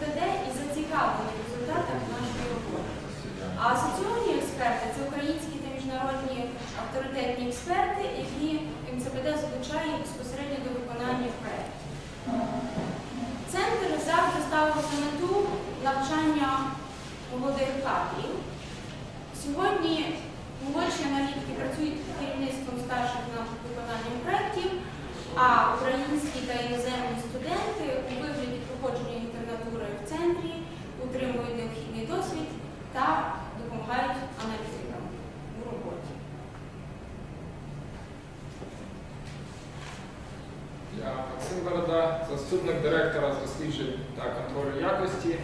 співпрацюють і зацікавлені в результатах нашої роботи. А асоційовані експерти це українські та міжнародні авторитетні експерти, які МЦПД залучає безпосередньо до виконання проєктів. Центр завжди ставив за мету навчання молодих кадрів. Сьогодні молодші аналітики працюють під керівництвом старших над виконанням проєктів, а українські та іноземні студенти у вигляді проходження інтернатури в центрі отримують необхідний досвід та допомагають аналітикам у роботі. Я Максим Борода, заступник директора з досліджень та контролю якості.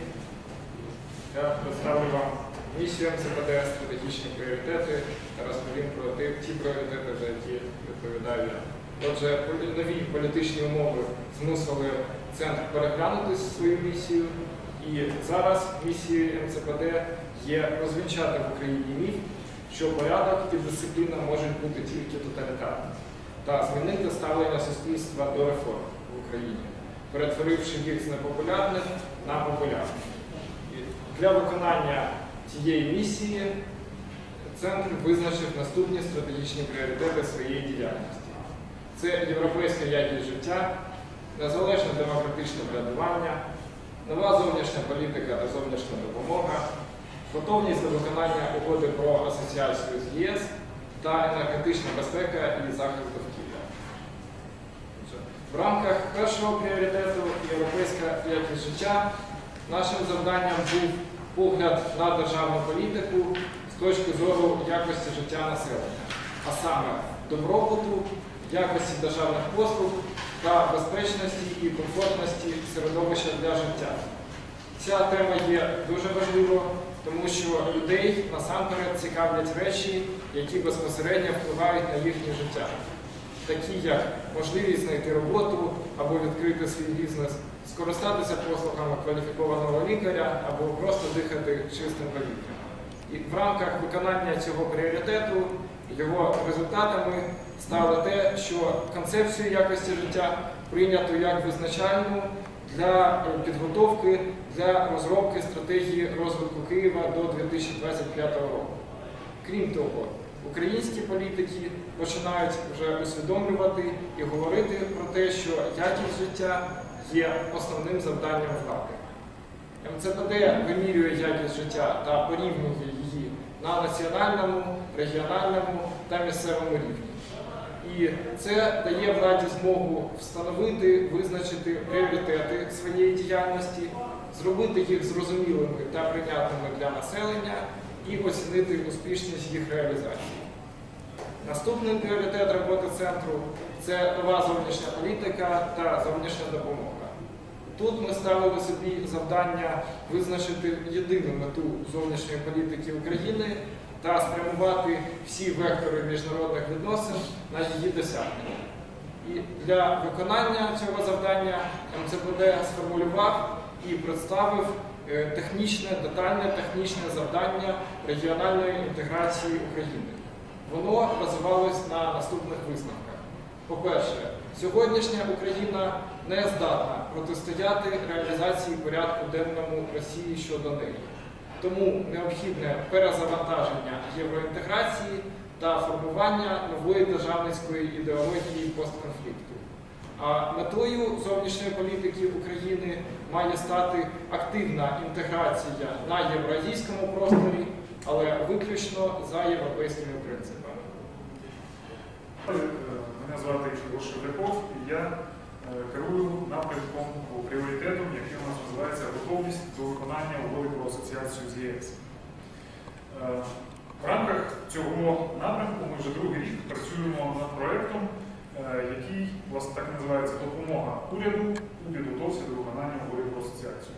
Я представлю вам місію МЦПД, стратегічні пріоритети та розповім про ті пріоритети, за які відповідаю я. Отже, нові політичні умови змусили центр переглянути свою місію. І зараз місією МЦПД є розвінчати в Україні міф, що порядок і дисципліна можуть бути тільки тоталітарними та змінити ставлення суспільства до реформ в Україні, перетворивши їх з непопулярних на популярних. Для виконання цієї місії центр визначив наступні стратегічні пріоритети своєї діяльності. Це європейська якість життя, незалежне демократичне врядування, нова зовнішня політика та зовнішня допомога, готовність до виконання угоди про асоціацію з ЄС та енергетична безпека і захист довкілля. В рамках першого пріоритету європейська якість життя нашим завданням був погляд на державну політику з точки зору якості життя населення, а саме добробуту, якості державних послуг та безпечності і комфортності середовища для життя. Ця тема є дуже важливою, тому що людей насамперед цікавлять речі, які безпосередньо впливають на їхнє життя, такі як можливість знайти роботу або відкрити свій бізнес, скористатися послугами кваліфікованого лікаря або просто дихати чистим повітрям. І в рамках виконання цього пріоритету його результатами стало те, що концепцію якості життя прийнято як визначальну для е, підготовки для розробки стратегії розвитку Києва до 2025 року. Крім того, українські політики починають вже усвідомлювати і говорити про те, що якість життя є основним завданням влади. МЦПД вимірює якість життя та порівнює на національному, регіональному та місцевому рівні. І це дає владі змогу встановити, визначити пріоритети своєї діяльності, зробити їх зрозумілими та прийнятними для населення і оцінити успішність їх реалізації. Наступний пріоритет роботи центру це нова зовнішня політика та зовнішня допомога. Тут ми ставили собі завдання визначити єдину мету зовнішньої політики України та спрямувати всі вектори міжнародних відносин на її досягнення. І для виконання цього завдання МЦПД сформулював і представив е, технічне, детальне технічне завдання регіональної інтеграції України. Воно розвивалось на наступних висновках. По-перше, сьогоднішня Україна не здатна протистояти реалізації порядку денному Росії щодо неї. Тому необхідне перезавантаження євроінтеграції та формування нової державницької ідеології постконфлікту. А метою зовнішньої політики України має стати активна інтеграція на євразійському просторі, але виключно за європейськими принципами. Мене звати Ігор Шевряков і я керую напрямком пріоритетом, який у нас називається готовність до виконання угоди про асоціацію з ЄС. Е, В рамках цього напрямку ми вже другий рік працюємо над проєктом, е, який власне так називається допомога уряду у підготовці до виконання угоди про асоціацію.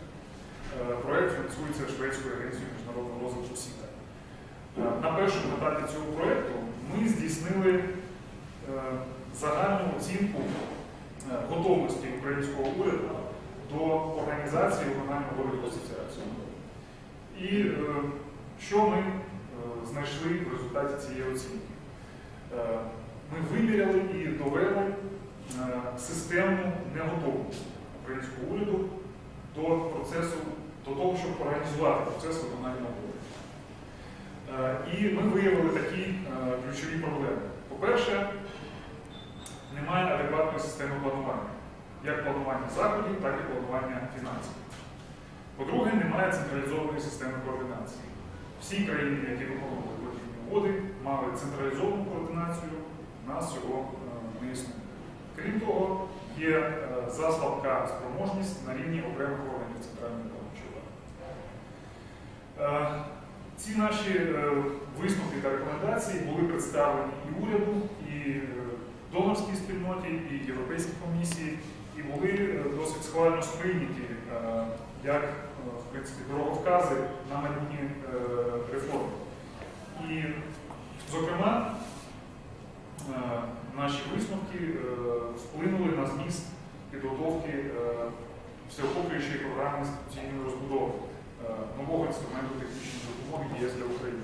Е, Проєкт фінансується Шведською агенцією міжнародного розвитку СІТА. Е, На першому етапі цього проєкту ми здійснили е, загальну оцінку е, готовності українського уряду до організації угоди про асоціацію. І е, що ми е, знайшли в результаті цієї оцінки? Е, Ми виміряли і довели е, системну неготовність українського уряду до процесу, до того, щоб організувати процес виконання. Е, І ми виявили такі е, ключові проблеми. По-перше, адекватної системи планування, як планування заходів, так і планування фінансів. По-друге, немає централізованої системи координації. Всі країни, які виконували подібні угоди, мали централізовану координацію, нас цього не існує. Крім того, є е, заслабка спроможність на рівні окремих органів центральної виконавчої. Е, Ці наші е, висновки та рекомендації були представлені і уряду, донорській спільноті, і Європейській комісії, і були е, досить схвально сприйняті е, як е, в принципі, дороговкази на майбутні реформи. І, зокрема, наші висновки вплинули на зміст підготовки всеохоплюючої програми інституційної розбудови нового інструменту технічної допомоги ЄС для України.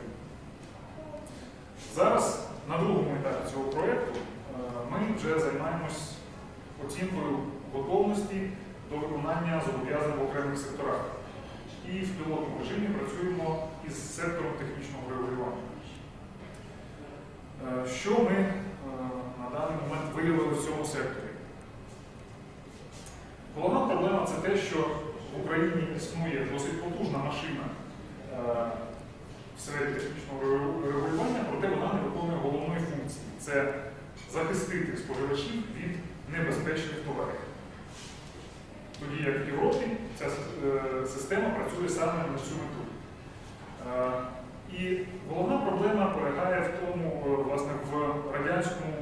Зараз на другому етапі цього проєкту ми вже займаємось оцінкою готовності до виконання зобов'язань в окремих секторах. І в пілотному режимі працюємо із сектором технічного регулювання. Е, Що ми е, на даний момент виявили в цьому секторі? Головна проблема це те, що в Україні існує досить потужна машина е, в сфері технічного регу- регулювання, проте вона не виконує головної функції це захистити споживачів від небезпечних товарів. Тоді як в Європі ця е, система працює саме на цю мету. Е, І головна проблема полягає в тому, е, власне, в радянському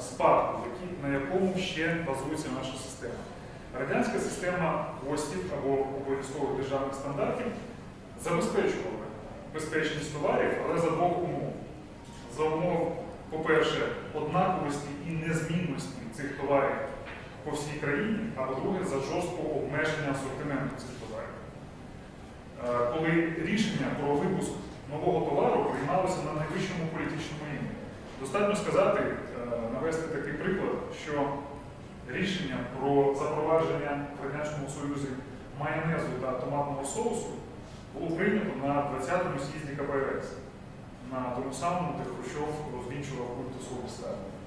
спадку, на якому ще базується наша система. Радянська система ГОСТів або обов'язкових державних стандартів забезпечувала безпечність товарів, але за двох умов. За умов, по-перше, однаковості і незмінності цих товарів по всій країні, а по-друге, за жорсткого обмеження асортименту цих товарів. Е, Коли рішення про випуск нового товару приймалося на найвищому політичному рівні. Достатньо сказати, е, навести такий приклад, що рішення про запровадження в Радянському Союзі майонезу та томатного соусу було прийнято на 20-му з'їзді КПРС, на тому самому, де Хрущов розвінчував культусову особи Сталіна.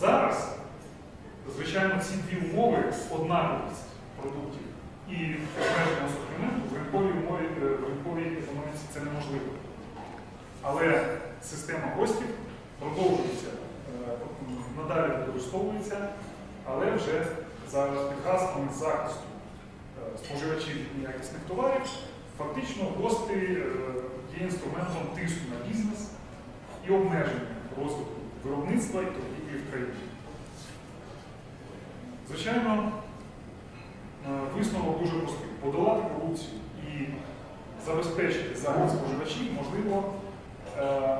Зараз, звичайно, ці дві умови, однаковість продуктів і обмеження асортименту, в ринковій умові, е, в ринковій економіці це неможливо. Але система гостів продовжується, е, надалі використовується, але вже зараз під гаслами захисту е, споживачів від неякісних товарів, фактично гости е, є інструментом тиску на бізнес і обмеження розвитку виробництва і торгівлі в країні. Звичайно, е, висновок дуже простий. Подолати корупцію і забезпечити захист споживачів можливо е,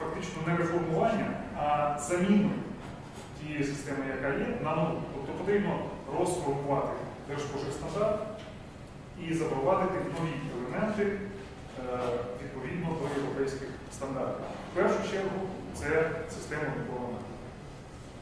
фактично не реформування, а заміну тієї системи, яка є, на нову. Тобто потрібно розформувати держспоживстандарт і запровадити нові елементи відповідно до європейських стандартів. В першу чергу це система нагляду.